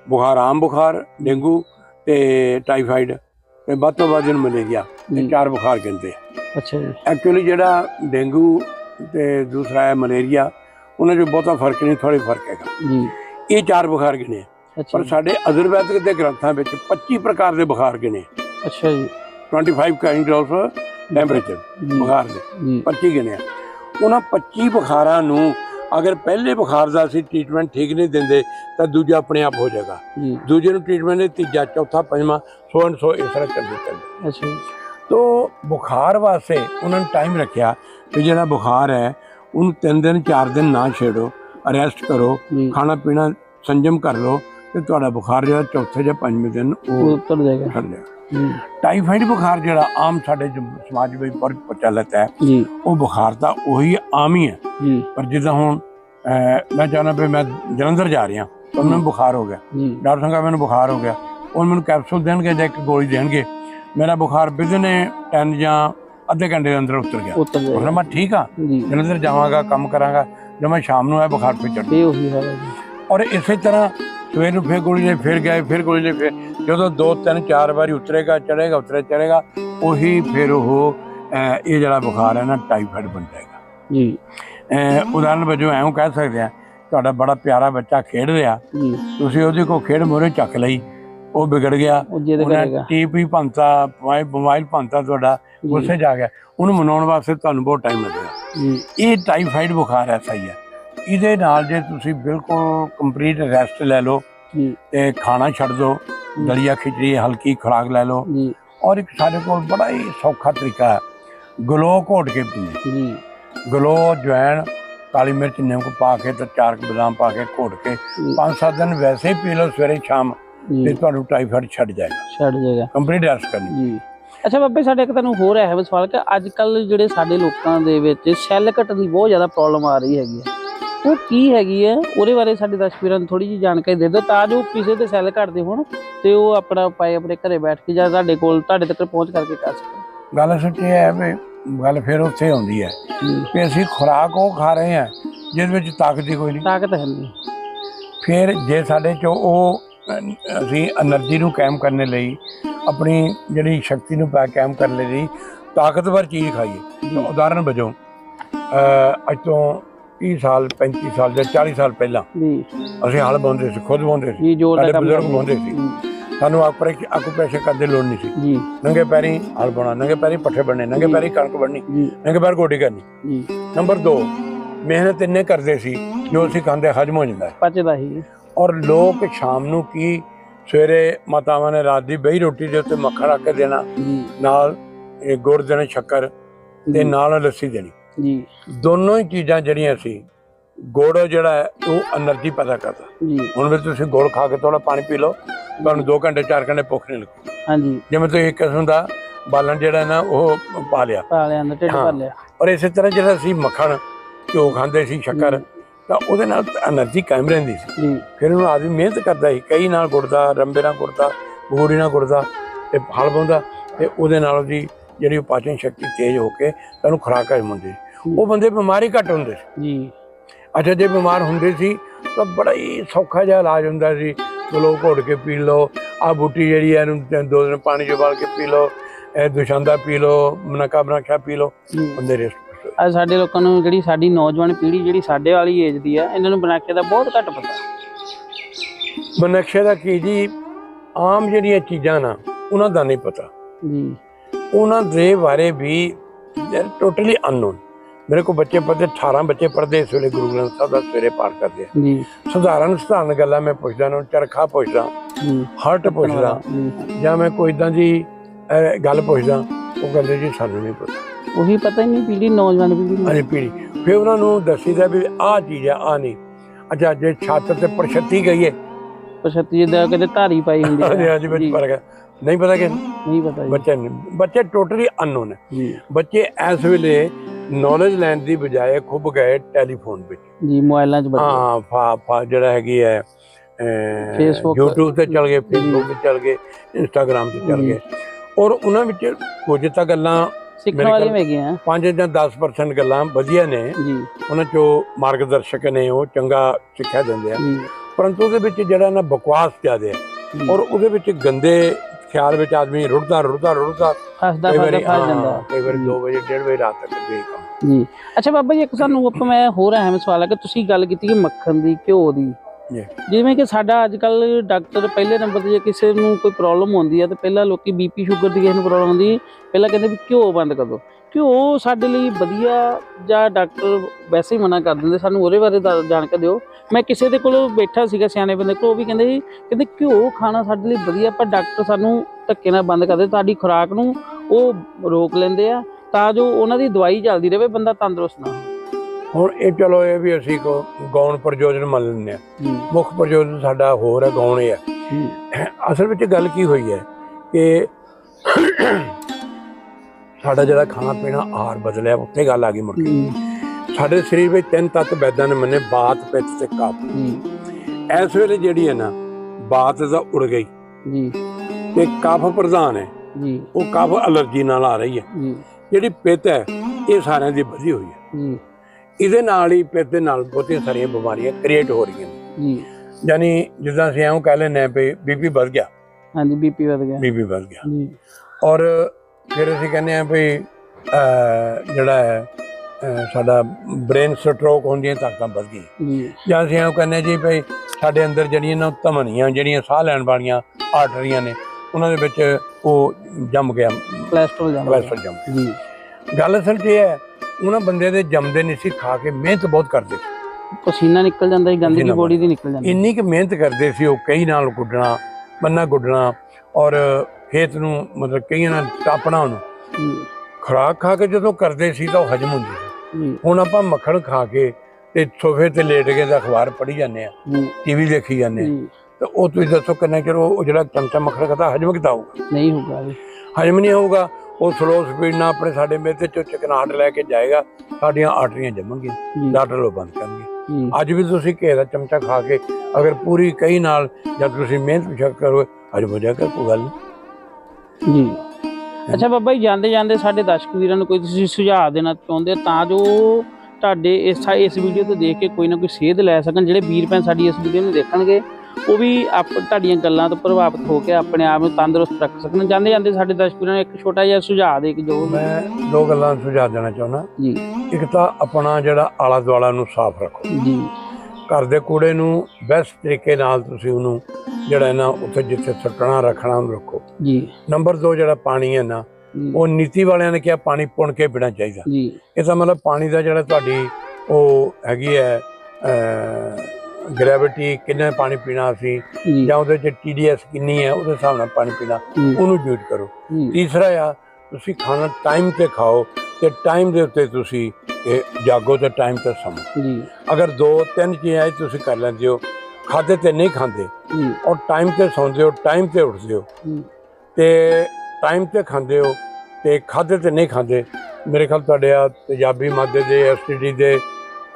ਬੁਖਾਰ ਆਮ ਬੁਖਾਰ ਡੇਂਗੂ ਤੇ ਟਾਈਫਾਈਡ ਤੇ ਵੱਧ ਤੋਂ ਵੱਧ ਜਿਹਨੂੰ ਮਲੇਰੀਆ ਇਹ। ਚਾਰ ਬੁਖਾਰ ਕਹਿੰਦੇ ਆ।
ਅੱਛਾ ਜੀ।
ਐਕਚੁਅਲੀ ਜਿਹੜਾ ਡੇਂਗੂ ਤੇ ਦੂਸਰਾ ਹੈ ਮਲੇਰੀਆ ਉਹਨਾਂ 'ਚ ਬਹੁਤਾ ਫ਼ਰਕ ਨਹੀਂ ਥੋੜੇ ਫ਼ਰਕ ਹੈਗਾ।
ਜੀ
ਇਹ ਚਾਰ ਬੁਖਾਰ ਗਿਣੇ ਪਰ ਸਾਡੇ ਆਯੁਰਵੈਦਿਕ ਦੇ ਗ੍ਰੰਥਾਂ ਵਿੱਚ 25 ਪ੍ਰਕਾਰ ਦੇ ਬੁਖਾਰ ਗਿਣੇ।
ਅੱਛਾ ਜੀ।
25 ਕਾਈਂਡ ਆਫ ਟੈਂਪਰੇਚਰ ਬੁਖਾਰ ਦੇ
ਜੀ
25 ਗਿਣੇ। ਉਹਨਾਂ 25 ਬੁਖਾਰਾਂ ਨੂੰ ਅਗਰ ਪਹਿਲੇ ਬੁਖਾਰ ਦਾ ਅਸੀਂ ਟ੍ਰੀਟਮੈਂਟ ਠੀਕ ਨਹੀਂ ਦਿੰਦੇ ਤਾਂ ਦੂਜਾ ਆਪਣੇ ਆਪ ਹੋ ਜਾਏਗਾ। ਦੂਜੇ ਨੂੰ ਟ੍ਰੀਟਮੈਂਟ ਦੇ ਤੀਜਾ ਚੌਥਾ ਪੰਜਵਾਂ ਸੋ ਐਂਡ ਸੋ ਇਸ ਤਰ੍ਹਾਂ ਚੱਲਦੇ ਚੱਲਦੇ।
ਅੱਛਾ
ਤੋ ਬੁਖਾਰ ਵਾਸਤੇ ਉਹਨਾਂ ਨੇ ਟਾਈਮ ਰੱਖਿਆ ਕਿ ਜਿਹੜਾ ਬੁਖਾਰ ਹੈ ਉਹਨੂੰ ਤਿੰਨ ਦਿਨ ਚਾਰ ਦਿਨ ਨਾ ਛੇੜੋ ਅਰੈਸਟ ਕਰੋ ਖਾਣਾ ਪੀਣਾ ਸੰਜਮ ਕਰ ਲਓ ਤੇ ਤੁਹਾਡਾ ਬੁਖਾਰ ਜਿਹੜਾ ਚੌਥੇ ਜਾਂ ਪੰਜਵੇਂ ਦਿਨ
ਉਹ ਉੱਤਰ ਜਾਏਗਾ।
ਟਾਈਫਾਈਡ ਬੁਖਾਰ ਜਿਹੜਾ ਆਮ ਸਾਡੇ ਸਮਾਜ ਵਿੱਚ ਬਹੁਤ ਪ੍ਰਚਲਿਤ ਹੈ। ਉਹ ਬੁਖਾਰ ਤਾਂ ਉਹੀ ਆਮ ਹੀ ਹੈ। ਪਰ ਜਿੱਦਾਂ ਹੁਣ ਮੈਂ ਚਾਹੁੰਦਾ ਵੀ ਮੈਂ ਜਲੰਧਰ ਜਾ ਰਿਹਾ ਤਾਂ ਮੈਨੂੰ ਬੁਖਾਰ ਹੋ ਗਿਆ। ਡਾਕਟਰ ਕਹਿੰਦਾ ਮੈਨੂੰ ਬੁਖਾਰ ਹੋ ਗਿਆ। ਉਹ ਮੈਨੂੰ ਕੈਪਸੂਲ ਦੇਣਗੇ ਜਾਂ ਇੱਕ ਗੋਲੀ ਦੇਣਗੇ। ਮੇਰਾ ਬੁਖਾਰ ਵਿਦਨ 10 ਜਾਂ ਅੱਧੇ ਘੰਟੇ ਦੇ ਅੰਦਰ ਉਤਰ ਗਿਆ। ਉਹਨਾਂ ਮੈਂ ਠੀਕ ਆ ਜਲੰਧਰ ਜਾਵਾਂਗਾ ਕੰਮ ਕਰਾਂਗਾ। ਜਦ ਮੈਂ ਸ਼ਾਮ ਨੂੰ ਆਇਆ ਬੁਖਾਰ ਫਿਰ ਚੜ੍ਹ
ਇਹ ਉਹੀ ਹੈ।
ਔਰ ਇਸੇ ਤਰ੍ਹਾਂ ਸਵੇਰ ਨੂੰ ਫਿਰ ਗੋਲੀ ਲੈ ਫਿਰ ਗਏ ਫਿਰ ਗੋਲੀ ਲੈ ਫਿਰ ਜਦੋਂ ਦੋ ਤਿੰਨ ਚਾਰ ਵਾਰੀ ਉਤਰੇਗਾ ਚੜੇਗਾ ਉਤਰੇ ਚੜੇਗਾ ਉਹੀ ਫਿਰ ਉਹ ਇਹ ਜਿਹੜਾ ਬੁਖਾਰ ਹੈ ਨਾ ਟਾਈਫਾਇਡ ਬਣ ਜਾਏਗਾ।
ਜੀ।
ਉਦਾਹਰਨ ਵਜੋਂ ਐਂ ਕਹਿ ਸਕਦੇ ਆ ਤੁਹਾਡਾ ਬੜਾ ਪਿਆਰਾ ਬੱਚਾ ਖੇਡ ਰਿਹਾ ਤੁਸੀਂ ਉਹਦੇ ਕੋਲ ਖੇਡ ਮੋਰੇ ਚੱਕ ਲਈ ਉਹ ਵਿਗੜ ਗਿਆ ਉਹਨੇ ਟੀਪੀ ਭੰਤਾ ਮੋਬਾਈਲ ਭੰਤਾ ਤੁਹਾਡਾ ਉਸੇ ਜਾ ਗਿਆ। ਉਹਨੂੰ ਮਨਾਉਣ ਵਾਸਤੇ ਤੁਹਾਨੂੰ ਬਹੁਤ ਟਾਈਮ ਲੱਗੇਗਾ
ਜੀ।
ਇਹ ਟਾਈਫਾਈਡ ਬੁਖਾਰ ਐਸਾ ਹੀ ਹੈ। ਇਹਦੇ ਨਾਲ ਜੇ ਤੁਸੀਂ ਬਿਲਕੁਲ ਕੰਪਲੀਟ ਰੈਸਟ ਲੈ ਲਓ ਤੇ ਖਾਣਾ ਛੱਡ ਦਿਓ ਦਲੀਆ ਖਿਚੜੀ ਹਲਕੀ ਖੁਰਾਕ ਲੈ ਲਓ। ਔਰ ਇੱਕ ਸਾਡੇ ਕੋਲ ਬੜਾ ਹੀ ਸੌਖਾ ਤਰੀਕਾ ਹੈ ਗਲੋ ਘੋਟ ਕੇ ਪੀਣੇ।
ਜੀ।
ਗਲੋ ਜਵੈਣ ਕਾਲੀ ਮਿਰਚ ਨਿੰਮਕ ਪਾ ਕੇ ਤੇ ਚਾਰ ਕੁ ਬਦਾਮ ਪਾ ਕੇ ਘੋਟ ਕੇ
ਜੀ,
ਪੰਜ ਸੱਤ ਦਿਨ ਵੈਸੇ ਹੀ ਪੀ ਲਓ ਸਵੇਰੇ ਸ਼ਾਮ ਤੇ ਤੁਹਾਨੂੰ ਟਾਈਫਾਈਡ ਛੱਡ ਜਾਏਗਾ।
ਛੱਡ ਜਾਏਗਾ।
ਕੰਪਲੀਟ ਰੈਸਟ ਕਰਨੀ।
ਜੀ। ਅੱਛਾ ਬਾਬੇ ਸਾਡੇ ਇੱਕ ਤੁਹਾਨੂੰ ਹੋਰ ਹੈ ਸਵਾਲ ਕਿ ਅੱਜ ਕੱਲ ਜਿਹੜੇ ਸਾਡੇ ਲੋਕਾਂ ਦੇ ਵਿੱਚ ਸੈੱਲ ਘਟਣ ਦੀ ਬਹੁਤ ਜ਼ਿਆਦਾ ਪ੍ਰੋਬਲਮ ਆ ਰਹੀ ਹੈਗੀ ਹੈ। ਉਹ ਕੀ ਹੈਗੀ ਹੈ ਉਹਦੇ ਬਾਰੇ ਸਾਡੇ ਦਰਸ਼ਕਾਂ ਨੂੰ ਥੋੜੀ ਜੀ ਜਾਣਕਾਰੀ ਦੇ ਦਿਓ। ਤਾਂ ਜੋ ਕਿਸੇ ਦੇ ਸੈੱਲ ਕਰਦੇ ਹੋਣ ਤੇ ਉਹ ਆਪਣਾ ਪਾਏ ਆਪਣੇ ਘਰੇ ਬੈਠ ਕੇ ਜਾਂ ਤੁਹਾਡੇ ਕੋਲ ਤੁਹਾਡੇ ਤੱਕ ਪਹੁੰਚ ਕਰਕੇ ਕਰ ਸਕਣ।
ਗੱਲ ਸੱਚੀ ਹੈ ਵੀ ਗੱਲ ਫਿਰ ਉੱਥੇ ਆਉਂਦੀ ਹੈ ਕਿ ਅਸੀਂ ਖੁਰਾਕ ਉਹ ਖਾ ਰਹੇ ਹਾਂ ਜਿਸ ਵਿੱਚ ਤਾਕਤ ਹੀ ਕੋਈ ਨਹੀਂ।
ਤਾਕਤ ਹੈ ਨਹੀਂ।
ਫਿਰ ਜੇ ਸਾਡੇ ਚੋਂ ਉਹ ਅਸੀਂ એનર્ਜੀ ਨੂੰ ਕਾਇਮ ਕਰਨ ਲਈ ਆਪਣੀ ਜਿਹੜੀ ਸ਼ਕਤੀ ਨੂੰ ਕਾਇਮ ਕਰਨ ਲਈ ਤਾਕਤਵਰ ਚੀਜ਼ ਖਾਈਏ। ਉਦਾਹਰਨ ਵਜੋਂ ਅੱਜ ਤੋਂ 30 ਸਾਲ 35 ਸਾਲ ਜਾਂ 40 ਸਾਲ ਪਹਿਲਾਂ
ਜੀ।
ਅਸੀਂ ਹਲ ਬਾਉਂਦੇ ਸੀ ਖੁਦ ਬਾਉਂਦੇ ਸੀ।
ਜੀ ਜੋਰ ਦਾ
ਸਾਡੇ
ਕੰਮ
ਬਜ਼ੁਰਗ
ਕਰਦੇ।
ਬਾਉਂਦੇ ਸੀ। ਸਾਨੂੰ ਆਪਰੇ ਆਕੂਪੇਸ਼ਨ ਕਰਨ ਦੀ ਲੋੜ ਨਹੀਂ ਸੀ।
ਜੀ।
ਨੰਗੇ ਪੈਰੀ ਹਲ ਬਾਉਣਾ ਨੰਗੇ ਪੈਰੀ ਪੱਠੇ ਬਣਨੇ ਨੰਗੇ ਪੈਰੀ ਕਣਕ ਬਣਨੀ
ਜੀ।
ਨੰਗੇ ਪੈਰ ਗੋਡੀ ਕਰਨੀ।
ਜੀ।
ਨੰਬਰ 2 ਮਿਹਨਤ ਇੰਨੇ ਕਰਦੇ ਸੀ ਜੋ ਅਸੀਂ ਖਾਂਦੇ ਹਜਮ ਹੋ ਜਾਂਦਾ ਹੈ।
ਪਚਦਾ ਹੀ।
ਔਰ ਲੋਕ ਸ਼ਾਮ ਨੂੰ ਕੀ ਸਵੇਰੇ ਮਾਤਾਵਾਂ ਨੇ ਰਾਤ ਦੀ ਬਈ ਰੋਟੀ ਦੇ ਉੱਤੇ ਮੱਖਣ ਰੱਖ ਕੇ ਦੇਣਾ
ਜੀ।
ਨਾਲ ਇਹ ਗੁੜ ਦੇਣਾ ਸ਼ੱਕਰ ਤੇ ਨਾਲ ਲੱਸੀ ਦੇਣੀ।
ਜੀ।
ਦੋਨੋਂ ਹੀ ਚੀਜ਼ਾਂ ਜਿਹੜੀਆਂ ਸੀ ਗੁੜ ਜਿਹੜਾ ਉਹ એનર્ਜੀ ਪੈਦਾ ਕਰਦਾ।
ਜੀ।
ਹੁਣ ਵੀ ਤੁਸੀਂ ਗੁੜ ਖਾ ਕੇ ਥੋੜਾ ਪਾਣੀ ਪੀ ਲਓ ਤੁਹਾਨੂੰ 2 ਘੰਟੇ 4 ਘੰਟੇ ਭੁੱਖ ਨਹੀਂ ਲੱਗੂ
ਹਾਂਜੀ।
ਜਿਵੇਂ ਤੁਸੀਂ ਇੱਕ ਕਿਸਮ ਦਾ ਬਾਲਣ ਜਿਹੜਾ ਨਾ ਉਹ ਪਾ ਲਿਆ।
ਪਾ ਲਿਆ ਅੰਦਰ ਢਿੱਡ ਭਰ ਲਿਆ।
ਔਰ ਇਸੇ ਤਰ੍ਹਾਂ ਜਿਹੜਾ ਸੀ ਮੱਖਣ ਘਿਓ ਖਾਂਦੇ ਸੀ ਸ਼ੱਕਰ ਤਾਂ ਉਹਦੇ ਨਾਲ એનર્ਜੀ ਕਾਇਮ ਰਹਿੰਦੀ ਸੀ। ਫਿਰ ਉਹਨੂੰ ਆਦਮੀ ਮਿਹਨਤ ਕਰਦਾ ਸੀ ਕਈ ਨਾਲ ਗੁੜਦਾ ਰੰਬੇ ਨਾਲ ਗੁੜਦਾ ਬੂਰੀ ਨਾਲ ਗੁੜਦਾ ਤੇ ਫਲ ਪਾਉਂਦਾ ਤੇ ਉਹਦੇ ਨਾਲ ਉਹਦੀ ਜਿਹੜੀ ਪਾਚਨ ਸ਼ਕਤੀ ਤੇਜ਼ ਹੋ ਕੇ ਤੁਹਾਨੂੰ ਖੁਰਾਕ ਹੈ ਮੁੰਦੀ ਉਹ ਬੰਦੇ ਬਿਮਾਰੀ ਘੱਟ ਹੁੰਦੇ ਸੀ।
ਜੀ।
ਅੱਛਾ ਜੇ ਬਿਮਾਰ ਹੁੰਦੇ ਸੀ ਤਾਂ ਬੜਾ ਹੀ ਸੌਖਾ ਜਿਹਾ ਇਲਾਜ ਹੁੰਦਾ ਸੀ। ਗਲੋ ਘੋਟ ਕੇ ਪੀ ਲਓ ਆ ਬੂਟੀ ਜਿਹੜੀ ਹੈ ਇਹਨੂੰ ਦੋ ਦਿਨ ਪਾਣੀ 'ਚ ਉਬਾਲ ਕੇ ਪੀ ਲਓ ਇਹ ਦੁਸ਼ਾਂਦਾ ਪੀ ਲਓ ਮਨਕਾ ਬਨਾਖਾ ਪੀ ਲਓ ਬੰਦੇ ਰੈਸਟ
ਅੱਜ ਸਾਡੇ ਲੋਕਾਂ ਨੂੰ ਜਿਹੜੀ ਸਾਡੀ ਨੌਜਵਾਨ ਪੀੜ੍ਹੀ ਜਿਹੜੀ ਸਾਡੇ ਵਾਲੀ ਏਜ ਦੀ ਆ ਇਹਨਾਂ ਨੂੰ ਬਨਾਕੇ ਦਾ ਬਹੁਤ ਘੱਟ ਪਤਾ।
ਮਨਕਸ਼ੇ ਦਾ ਕੀ ਜੀ? ਆਮ ਜਿਹੜੀਆਂ ਚੀਜ਼ਾਂ ਨਾ ਉਹਨਾਂ ਦਾ ਨਹੀਂ ਪਤਾ।
ਜੀ।
ਉਹਨਾਂ ਦੇ ਬਾਰੇ ਵੀ ਟੋਟਲੀ ਅਨਨੋਨ ਮੇਰੇ ਕੋਲ ਬੱਚੇ ਪੜ੍ਹਦੇ 18 ਬੱਚੇ ਪੜ੍ਹਦੇ ਇਸ ਵੇਲੇ ਗੁਰੂ ਗ੍ਰੰਥ ਸਾਹਿਬ ਦਾ ਸਵੇਰੇ ਪਾਠ ਕਰਦੇ ਆ।
ਜੀ।
ਸਧਾਰਨ ਸਧਾਰਨ ਗੱਲਾਂ ਮੈਂ ਪੁੱਛਦਾ ਉਹਨਾਂ ਨੂੰ ਚਰਖਾ ਪੁੱਛਦਾ ਹਰਟ ਪੁੱਛਦਾ
ਜੀ।
ਮੈਂ ਕੋਈ ਇਦਾਂ ਦੀ ਗੱਲ ਪੁੱਛਦਾ ਉਹ ਕਹਿੰਦੇ ਜੀ ਸਾਨੂੰ ਨਹੀਂ ਪਤਾ।
ਉਹੀ ਪਤਾ ਹੀ ਨਹੀਂ ਪੀੜ੍ਹੀ ਨੌਜਵਾਨ ਪੀੜ੍ਹੀ ਨੂੰ।
ਅਰੇ ਪੀੜੀ। ਫਿਰ ਉਹਨਾਂ ਨੂੰ ਦੱਸੀਦਾ ਵੀ ਆਹ ਚੀਜ਼ ਆ ਆ ਨਹੀਂ। ਅੱਛਾ ਜੇ ਛੱਤ ਤੇ ਪਰਛਤੀ ਗਈ ਹੈ
ਪਛਤੀ ਦਾ ਕਿਤੇ ਧਾਰੀ ਪਾਈ ਹੁੰਦੀ
ਹਾਂਜੀ
ਆ।
ਹਾਂਜੀ ਵਿੱਚ ਫ਼ਰਕ ਹੈ ਨਹੀਂ ਪਤਾ ਕਿ
ਨਹੀਂ ਪਤਾ
ਬੱਚੇ ਬੱਚੇ ਟੋਟਲੀ ਅਨਨੋਨ ਹੈ
ਜੀ।
ਬੱਚੇ ਇਸ ਵੇਲੇ ਨੌਲੇਜ ਲੈਣ ਦੀ ਬਜਾਏ ਖੁੱਬ ਗਏ ਟੈਲੀਫੋਨ ਵਿੱਚ।
ਜੀ ਮੋਬਾਈਲਾਂ 'ਚ ਬੱਚੇ
ਹਾਂ ਫਾ ਫਾ ਜਿਹੜਾ ਹੈਗੀ ਹੈ
Facebook
YouTube ਤੇ ਚੱਲ ਗਏ Facebook ਤੇ ਚੱਲ ਗਏ Instagram ਤੇ ਚੱਲ। ਗਏ। ਔਰ ਉਹਨਾਂ ਵਿੱਚ ਕੁਝ ਤਾਂ ਗੱਲਾਂ
ਸਿੱਖਣ ਵਾਲੀਆਂ ਹੈਗੀਆਂ।
5 ਜਾਂ 10% ਗੱਲਾਂ ਵਧੀਆ ਨੇ।
ਜੀ।
ਉਹਨਾਂ ਚੋਂ ਮਾਰਗਦਰਸ਼ਕ ਨੇ ਉਹ ਚੰਗਾ ਸਿੱਖਿਆ ਦਿੰਦੇ ਆ। ਪਰੰਤੂ ਉਹਦੇ ਵਿੱਚ ਜਿਹੜਾ ਨਾ ਬਕਵਾਸ ਜ਼ਿਆਦਾ ਹੈ। ਔਰ ਉਹਦੇ ਵਿੱਚ ਗੰਦੇ ਖਿਆਲ ਵਿੱਚ ਆਦਮੀ ਰੁੜਦਾ ਰੁੜਦਾ ਰੁੜਦਾ। ਕਈ ਵਾਰੀ
ਫਸ
ਹਾਂ,
ਜਾਂਦਾ।
ਕਈ ਵਾਰੀ 2 ਵਜੇ 1:30 ਵਜੇ ਰਾਤ ਤੱਕ ਦੇ ਕੰਮ
ਜੀ। ਅੱਛਾ ਬਾਬਾ ਜੀ ਇੱਕ ਸਾਨੂੰ ਆਪਾਂ ਮੈਂ ਹੋਰ ਅਹਿਮ ਸਵਾਲ ਹੈ ਕਿ ਤੁਸੀਂ ਗੱਲ ਕੀਤੀ ਕਿ ਮੱਖਣ ਦੀ ਘਿਓ ਦੀ।
ਜੀ।
ਜਿਵੇਂ ਕਿ ਸਾਡਾ ਅੱਜ ਕੱਲ ਡਾਕਟਰ ਪਹਿਲੇ ਨੰਬਰ ਤੇ ਜੇ ਕਿਸੇ ਨੂੰ ਕੋਈ ਪ੍ਰੋਬਲਮ ਹੁੰਦੀ ਹੈ ਤੇ ਪਹਿਲਾਂ ਲੋਕੀ ਬੀਪੀ ਸ਼ੂਗਰ ਦੀ ਕਿਸੇ ਨੂੰ ਪ੍ਰੋਬਲਮ ਹੁੰਦੀ ਪਹਿਲਾਂ ਕਹਿੰਦੇ ਵੀ ਘਿਓ ਬੰਦ ਕਰ ਦਿਓ। ਘਿਓ ਸਾਡੇ ਲਈ ਵਧੀਆ ਜਾਂ ਡਾਕਟਰ ਵੈਸੇ ਹੀ ਮਨਾ ਕਰ ਦਿੰਦੇ ਸਾਨੂੰ ਉਹਦੇ ਬਾਰੇ ਜਾਣਕਾਰੀ ਦਿਓ। ਮੈਂ ਕਿਸੇ ਦੇ ਕੋਲ ਬੈਠਾ ਸੀਗਾ ਸਿਆਣੇ ਬੰਦੇ ਕੋਲ ਉਹ ਵੀ ਕਹਿੰਦੇ ਸੀ ਕਹਿੰਦੇ ਘਿਓ ਖਾਣਾ ਸਾਡੇ ਲਈ ਵਧੀਆ ਪਰ ਡਾਕਟਰ ਸਾਨੂੰ ਧੱਕੇ ਨਾਲ ਬੰਦ ਕਰਦੇ ਤੁਹਾਡੀ ਖੁਰਾਕ ਨੂੰ ਉਹ ਰੋਕ ਲੈਂਦੇ ਆ। ਤਾਂ ਜੋ ਉਹਨਾਂ ਦੀ ਦਵਾਈ ਚੱਲਦੀ ਰਹੇ ਬੰਦਾ ਤੰਦਰੁਸਤ ਨਾ ਹੋਵੇ।
ਹੁਣ ਇਹ ਚਲੋ ਇਹ ਵੀ ਅਸੀਂ ਕੋ ਗੌਣ ਪ੍ਰਯੋਜਨ ਮੰਨ ਲੈਂਦੇ ਆ ਮੁੱਖ ਪ੍ਰਯੋਜਨ ਸਾਡਾ ਹੋਰ ਹੈ ਗੌਣ ਇਹ ਹੈ। ਅਸਲ ਵਿੱਚ ਗੱਲ ਕੀ ਹੋਈ ਹੈ ਕਿ ਸਾਡਾ ਜਿਹੜਾ ਖਾਣਾ ਪੀਣਾ ਆਹਾਰ ਬਦਲਿਆ ਉੱਥੇ ਗੱਲ ਆ ਗਈ ਮੁੜ ਕੇ। ਸਾਡੇ ਸਰੀਰ ਵਿੱਚ ਤਿੰਨ ਤੱਤ ਵੈਦਾਂ ਨੇ ਮੰਨੇ ਬਾਤ ਪਿੱਤ ਤੇ ਕਫ
ਜੀ
ਇਸ ਵੇਲੇ ਜਿਹੜੀ ਹੈ ਨਾ ਬਾਤ ਦਾ ਉੜ ਗਈ
ਜੀ।
ਤੇ ਕਫ ਪ੍ਰਧਾਨ ਹੈ।
ਜੀ।
ਉਹ ਕਫ ਅਲਰਜੀ ਨਾਲ ਆ ਰਹੀ ਹੈ।
ਜੀ।
ਜਿਹੜੀ ਪਿੱਤ ਹੈ ਇਹ ਸਾਰਿਆਂ ਦੀ ਵਧੀ ਹੋਈ ਹੈ। ਇਹਦੇ ਨਾਲ ਹੀ ਪਿੱਤ ਦੇ ਨਾਲ ਬਹੁਤੀਆਂ ਸਾਰੀਆਂ ਬਿਮਾਰੀਆਂ ਕ੍ਰੀਏਟ ਹੋ ਰਹੀਆਂ ਨੇ। ਯਾਨੀ ਜਿੱਦਾਂ ਅਸੀਂ ਐਂ ਕਹਿ ਹਾਂ ਵੀ ਬੀਪੀ ਵੱਧ ਗਿਆ।
ਹਾਂਜੀ ਬੀਪੀ ਵਧ ਗਿਆ।
ਬੀਪੀ ਵੱਧ ਗਿਆ।
ਜੀ।
ਔਰ ਫਿਰ ਅਸੀਂ ਕਹਿੰਦੇ ਆ ਵੀ ਜਿਹੜਾ ਹੈ ਸਾਡਾ ਬ੍ਰੇਨ ਸਟ੍ਰੋਕ ਹੁੰਦੀਆਂ ਤਾਕਤਾਂ ਵੱਧ ਗਈਆਂ।
ਜੀ।
ਜਾਂ ਅਸੀਂ ਇਹ ਕਹਿੰਦੇ ਜੀ ਭਈ ਸਾਡੇ ਅੰਦਰ ਜਿਹੜੀਆਂ ਨਾ ਧਮਨੀਆਂ ਜਿਹੜੀਆਂ ਸਾਹ ਲੈਣ ਵਾਲੀਆਂ ਆਰਟਰੀਆਂ ਨੇ ਉਹਨਾਂ ਦੇ ਵਿੱਚ ਉਹ ਜੰਮ ਗਿਆ।
ਕੋਲੇਸਟ੍ਰੋਲ ਜਾਂਦਾ
ਕੋਲੇਸਟ੍ਰੋਲ ਜੰਮ
ਜੀ।
ਗੱਲ ਅਸਲ 'ਚ ਇਹ ਹੈ ਉਹਨਾਂ ਬੰਦੇ ਦੇ ਜੰਮਦੇ ਨਹੀਂ ਸੀ ਖਾ ਕੇ ਮਿਹਨਤ ਬਹੁਤ ਕਰਦੇ ਸੀ।
ਪਸੀਨਾ ਨਿਕਲ ਜਾਂਦਾ ਹੈ ਗੰਦਗੀ
ਪਸੀਨਾ
ਬੋਡੀ ਦੀ ਨਿਕਲ ਜਾਂਦੀ।
ਇੰਨੀ ਕੁ ਮਿਹਨਤ ਕਰਦੇ ਸੀ ਉਹ ਕਈ ਨਾਲ ਗੁੱਡਣਾ ਮੰਨਾ ਗੁੱਡਣਾ ਔਰ ਖੇਤ ਨੂੰ ਮਤਲਬ ਕਈਆਂ ਨਾਲ ਟਾਪਣਾ ਉਹਨੂੰ।
ਜੀ
ਖੁਰਾਕ ਖਾ ਕੇ ਜਦੋਂ ਕਰਦੇ ਸੀ ਤਾਂ ਉਹ ਹਜਮ ਹੁੰਦੀ ਸੀ।
ਜੀ
ਹੁਣ ਆਪਾਂ ਮੱਖਣ ਖਾ ਕੇ ਤੇ ਸੋਫੇ ਤੇ ਲੇਟ ਕੇ ਤੇ ਅਖਬਾਰ ਪੜ੍ਹੀ ਜਾਂਦੇ ਆ
ਜੀ
ਟੀਵੀ ਦੇਖੀ ਜਾਂਦੇ ਆ
ਜੀ
ਤੇ ਉਹ ਤੁਸੀਂ ਦੱਸੋ ਕਿੰਨਾ ਚਿਰ ਉਹ ਜਿਹੜਾ ਚਮਚਾ ਮੱਖਣ ਖਾਦਾ ਹਜਮ ਕਿੱਦਾਂ ਹੋਊਗਾ?
ਨਹੀਂ ਹੋਗਾ ਜੀ।
ਹਜਮ ਨਹੀਂ ਹੋਊਗਾ ਉਹ ਸਲੋ ਸਪੀਡ ਨਾਲ ਆਪਣੇ ਸਾਡੇ ਮੇਤੇ ਚੋਂ ਚਕਨਾਹਟ ਲੈ ਕੇ ਜਾਏਗਾ ਸਾਡੀਆਂ ਆਰਟਰੀਆਂ ਜੰਮਣਗੀਆਂ
ਜੀ।
ਡਾਕਟਰ ਲੋ ਬੰਦ ਕਰਨਗੇ ਅੱਜ ਵੀ ਤੁਸੀਂ ਘੇ ਦਾ ਚਮਚਾ ਖਾ ਕੇ ਅਗਰ ਪੂਰੀ ਕਈ ਨਾਲ ਜਦ ਤੁਸੀਂ ਮਿਹਨਤ ਵਿਸ਼ਕ ਕਰੋ ਹਜਮ ਹੋ ਜਾਏਗਾ ਕੋਈ ਗੱਲ ਨਹੀਂ।
ਜੀ। ਅੱਛਾ ਬਾਬਾ ਜੀ ਜਾਂਦੇ ਜਾਂਦੇ ਸਾਡੇ ਦਰਸ਼ਕ ਵੀਰਾਂ ਨੂੰ ਕੋਈ ਤੁਸੀਂ ਸੁਝਾਅ ਦੇਣਾ ਚਾਹੁੰਦੇ ਤਾਂ ਜੋ ਤੁਹਾਡੇ ਇਸ ਇਸ ਵੀਡੀਓ ਤੋਂ ਦੇਖ ਕੇ ਕੋਈ ਨਾ ਕੋਈ ਸੇਧ ਲੈ ਸਕਣ ਜਿਹੜੇ ਵੀਰ ਭੈਣ ਸਾਡੀ ਇਸ ਵੀਡੀਓ ਨੂੰ ਦੇਖਣਗੇ। ਉਹ ਵੀ ਆਪ ਤੁਹਾਡੀਆਂ ਗੱਲਾਂ ਤੋਂ ਪ੍ਰਭਾਵਿਤ ਹੋ ਕੇ ਆਪਣੇ ਆਪ ਨੂੰ ਤੰਦਰੁਸਤ ਰੱਖ ਸਕਣ। ਜਾਂਦੇ ਜਾਂਦੇ ਸਾਡੇ ਦਰਸ਼ਕ ਨੂੰ ਇੱਕ ਛੋਟਾ ਜਿਹਾ ਸੁਝਾਅ ਦੇ ਕੇ ਜੋ
ਮੈਂ ਦੋ ਗੱਲਾਂ ਸੁਝਾਅ ਦੇਣਾ ਚਾਹੁੰਦਾ।
ਜੀ।
ਇੱਕ ਤਾਂ ਆਪਣਾ ਜਿਹੜਾ ਆਲਾ ਦੁਆਲਾ ਨੂੰ ਸਾਫ਼ ਰੱਖੋ।
ਜੀ।
ਘਰ ਦੇ ਕੂੜੇ ਨੂੰ ਬੈਸਟ ਤਰੀਕੇ ਨਾਲ ਤੁਸੀਂ ਉਹਨੂੰ ਜਿਹੜਾ ਨਾ ਉੱਥੇ ਜਿੱਥੇ ਸੁੱਟਣਾ ਰੱਖਣਾ ਉਹਨੂੰ ਰੱਖੋ।
ਜੀ।
ਨੰਬਰ 2 ਜਿਹੜਾ ਪਾਣੀ ਹੈ ਨਾ ਉਹ ਨੀਤੀ ਵਾਲਿਆਂ ਨੇ ਕਿਹਾ ਪਾਣੀ ਪੁਣ ਕੇ ਪੀਣਾ ਚਾਹੀਦਾ।
ਜੀ।
ਇਹਦਾ ਮਤਲਬ ਪਾਣੀ ਦਾ ਜਿਹੜਾ ਤੁਹਾਡੀ ਉਹ ਹੈਗੀ ਹੈ ਗ੍ਰੈਵਿਟੀ ਕਿੰਨਾ ਪਾਣੀ ਪੀਣਾ ਅਸੀਂ
ਜੀ
ਉਹਦੇ ਚ ਟੀਡੀਐਸ ਕਿੰਨੀ ਹੈ ਉਹਦੇ ਹਿਸਾਬ ਨਾਲ ਪਾਣੀ ਪੀਣਾ ਉਹਨੂੰ ਯੂਜ਼ ਕਰੋ। ਤੀਸਰਾ ਆ ਤੁਸੀਂ ਖਾਣਾ ਟਾਈਮ ਤੇ ਖਾਓ ਤੇ ਟਾਈਮ ਦੇ ਉੱਤੇ ਤੁਸੀਂ ਇਹ ਜਾਗੋ ਤੇ ਟਾਈਮ ਤੇ ਸਮੋ।
ਜੀ।
ਅਗਰ ਦੋ ਤਿੰਨ ਚੀਜ਼ਾਂ ਤੁਸੀਂ ਕਰ ਲੈਂਦੇ ਹੋ ਖਾਦੇ ਤੇ ਨਹੀਂ ਖਾਂਦੇ ਔਰ ਟਾਈਮ ਤੇ ਸੌਂਦੇ ਹੋ ਟਾਈਮ ਤੇ ਉੱਠਦੇ ਹੋ ਤੇ ਟਾਈਮ ਤੇ ਖਾਂਦੇ ਹੋ ਤੇ ਖਾਦੇ ਤੇ ਨਹੀਂ ਖਾਂਦੇ ਮੇਰੇ ਖਿਆਲ ਤੁਹਾਡੇ ਆ ਤੇਜ਼ਾਬੀ ਮਾਦੇ ਦੇ ਐਸਿਡਿਟੀ ਦੇ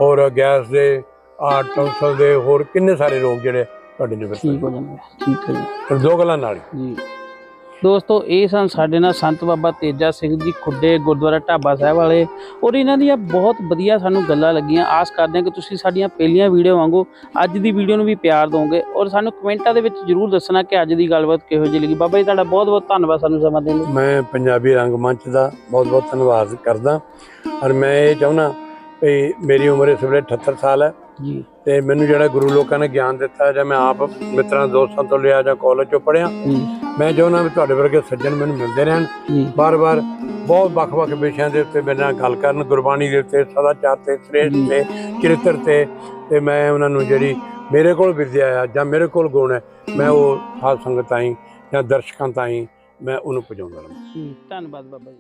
ਹੋਰ ਗੈਸ ਦੇ ਆ ਟੌਂਸਲ ਦੇ ਹੋਰ ਕਿੰਨੇ ਸਾਰੇ ਰੋਗ ਜਿਹੜੇ ਤੁਹਾਡੇ ਨਿਵਰ
ਠੀਕ ਹੋ ਜਾਂਦਾ ਠੀਕ ਹੈ ਜੀ
ਗੱਲਾਂ ਨਾਲ ਹੀ।
ਜੀ। ਦੋਸਤੋ ਇਹ ਸਨ ਸਾਡੇ ਨਾਲ ਸੰਤ ਬਾਬਾ ਤੇਜਾ ਸਿੰਘ ਜੀ ਖੁੱਡੇ ਗੁਰਦੁਆਰਾ ਢਾਬਾ ਸਾਹਿਬ ਵਾਲੇ। ਔਰ ਇਹਨਾਂ ਦੀਆਂ ਬਹੁਤ ਵਧੀਆ ਸਾਨੂੰ ਗੱਲਾਂ ਲੱਗੀਆਂ। ਆਸ ਕਰਦੇ ਹਾਂ ਕਿ ਤੁਸੀਂ ਸਾਡੀਆਂ ਪਹਿਲੀਆਂ ਵੀਡੀਓ ਵਾਂਗੂ ਅੱਜ ਦੀ ਵੀਡੀਓ ਨੂੰ ਵੀ ਪਿਆਰ ਦਿਓਗੇ ਔਰ ਸਾਨੂੰ ਕਮੈਂਟਾਂ ਦੇ ਵਿੱਚ ਜਰੂਰ ਦੱਸਣਾ ਕਿ ਅੱਜ ਦੀ ਗੱਲਬਾਤ ਕਿਹੋ ਜਿਹੀ ਲੱਗੀ। ਬਾਬਾ ਜੀ ਤੁਹਾਡਾ ਬਹੁਤ ਬਹੁਤ ਧੰਨਵਾਦ ਸਾਨੂੰ ਸਮਾਂ ਦੇਣ ਲਈ।
ਮੈਂ ਪੰਜਾਬੀ ਰੰਗ ਮੰਚ ਦਾ ਬਹੁਤ ਬਹੁਤ ਧੰਨਵਾਦ ਕਰਦਾ। ਔਰ ਮੈਂ ਇਹ ਚਾਹੁੰਦਾ ਵੀ ਮੇਰੀ ਉਮਰ ਇਸ ਵੇਲੇ 78 ਸਾਲ ਹੈ।
ਜੀ।
ਤੇ ਮੈਨੂੰ ਜਿਹੜਾ ਗੁਰੂ ਲੋਕਾਂ ਨੇ ਗਿਆਨ ਦਿੱਤਾ ਜਾਂ ਮੈਂ ਆਪ ਮਿੱਤਰਾਂ ਦੋਸਤਾਂ ਤੋਂ ਲਿਆ ਜਾਂ ਕਾਲਜ ਚੋਂ ਪੜ੍ਹਿਆ
ਜੀ।
ਮੈਂ ਚਾਹੁੰਦਾ ਵੀ ਤੁਹਾਡੇ ਵਰਗੇ ਸੱਜਣ ਮੈਨੂੰ ਮਿਲਦੇ ਰਹਿਣ।
ਜੀ।
ਬਾਰ-ਬਾਰ ਬਹੁਤ ਵੱਖ-ਵੱਖ ਵਿਸ਼ਿਆਂ ਦੇ ਉੱਤੇ ਮੇਰੇ ਨਾਲ ਗੱਲ ਕਰਨ ਗੁਰਬਾਣੀ ਦੇ ਉੱਤੇ ਸਦਾਚਾਰ ਤੇ ਸ੍ਰੇਸ਼ਟ ਤੇ ਚਰਿੱਤਰ ਤੇ ਤੇ ਮੈਂ ਉਹਨਾਂ ਨੂੰ ਜਿਹੜੀ ਮੇਰੇ ਕੋਲ ਵਿਦਿਆ ਆ ਜਾਂ ਮੇਰੇ ਕੋਲ ਗੁਣ ਹੈ ਮੈਂ ਉਹ ਸਾਧ ਸੰਗਤ ਤਾਈਂ ਜਾਂ ਦਰਸ਼ਕਾਂ ਤਾਈਂ ਮੈਂ ਉਹਨੂੰ ਪਹੁੰਚਾਉਂਦਾ ਰਹਾਂ।
ਜੀ, ਧੰਨਵਾਦ ਬਾਬਾ ਜੀ।